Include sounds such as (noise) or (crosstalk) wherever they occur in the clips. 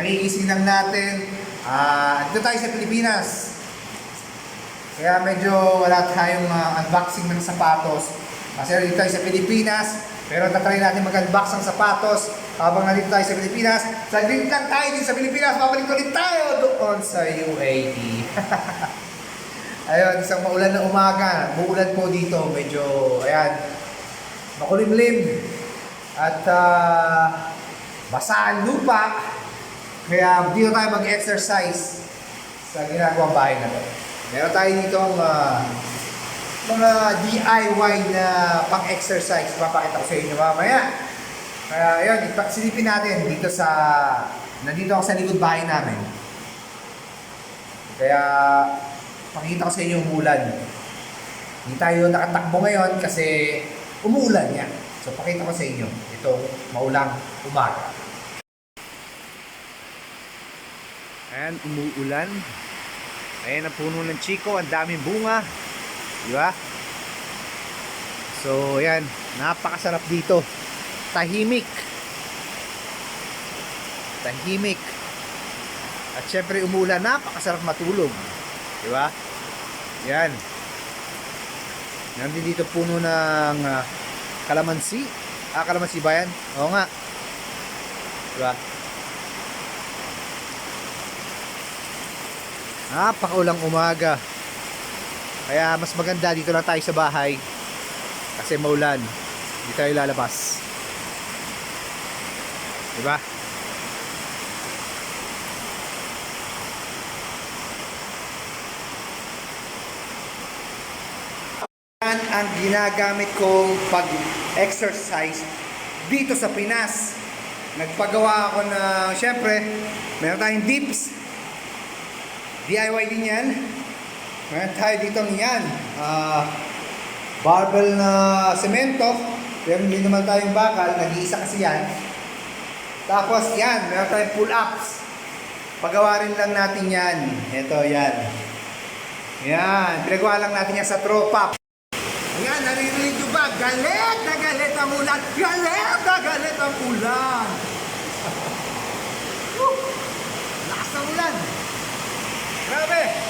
kagigising lang natin. Ah, dito tayo sa Pilipinas. Kaya medyo wala tayong ah, unboxing ng sapatos. Kasi dito tayo sa Pilipinas. Pero tatry natin mag-unbox ng sapatos habang nandito tayo sa Pilipinas. Saglit lang tayo din sa Pilipinas. Babalik ulit tayo doon sa UAE. (laughs) Ayun, isang maulan na umaga. Muulan po dito. Medyo, ayan, makulimlim. At ah, basa ang lupa. Kaya dito tayo mag-exercise sa ginagawang bahay na to. Meron tayo dito ang ah, mga DIY na pang-exercise. Papakita ko sa inyo mamaya. Kaya yun, silipin natin dito sa... Nandito ako sa likod bahay namin. Kaya pakita ko sa inyo yung umulan. Hindi tayo nakatakbo ngayon kasi umuulan yan. So pakita ko sa inyo itong maulang umaga. Ayan, umuulan. Ayan ang puno ng chiko, ang daming bunga. Di ba? So, ayan, napakasarap dito. Tahimik. Tahimik. At syempre umulan, napakasarap matulog. Di ba? Yan. Nandito dito puno ng ah, kalamansi. Ah, kalamansi ba yan? Oo nga. Di ba? Napakaulang umaga. Kaya mas maganda dito lang tayo sa bahay. Kasi maulan. Hindi tayo lalabas. Di ba? Yan ang ginagamit kong pag-exercise dito sa Pinas. Nagpagawa ako ng, syempre, meron tayong dips. DIY din yan. Meron tayo dito yan. ah barbell na semento. Pero hindi naman tayong bakal. Nag-iisa kasi yan. Tapos yan, meron tayong pull-ups. Pagawa rin lang natin yan. Ito, yan. Yan, pinagawa lang natin yan sa tropa. Ayan, naririnig nyo ba? Galit na galit ang ulan! Galit na galit ang ulan! Woo! Lakas ng ulan! Grabe!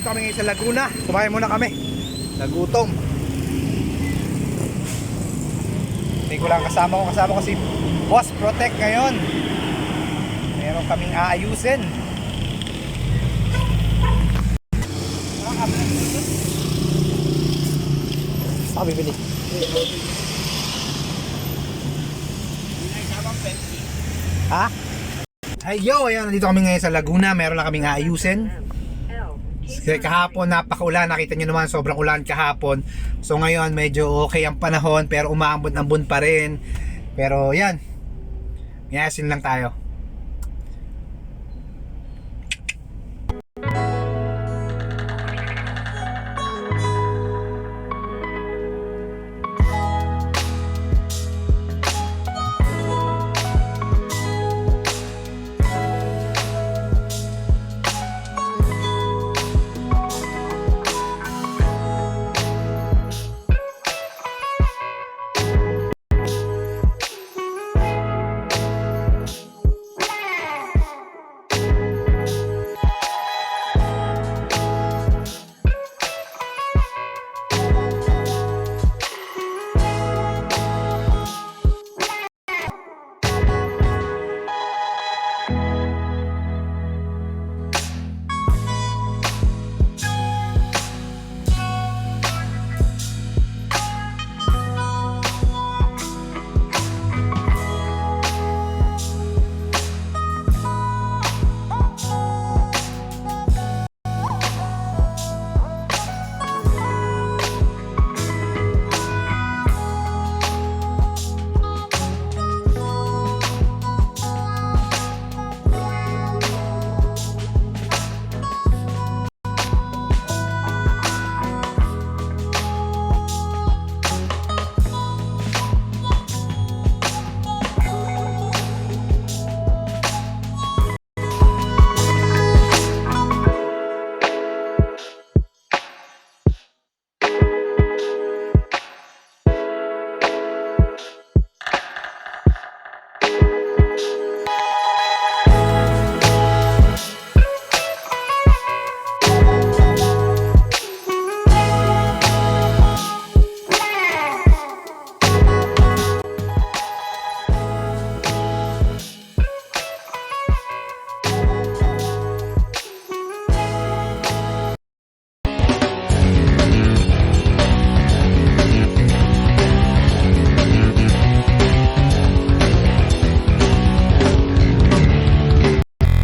Dito kami ngayon sa Laguna. Kumain muna kami. Nagutom. Hindi ko lang kasama ko. Kasama ko si Boss Protect ngayon. Meron kaming aayusin. Ako bibili. Ha? Ay yo, ayan, nandito kami ngayon sa Laguna. Meron lang kaming aayusin. Kahapon napakaulan, nakita nyo naman sobrang ulan kahapon. So ngayon medyo okay ang panahon pero umaambon-ambon pa rin. Pero yan, Yasin lang tayo.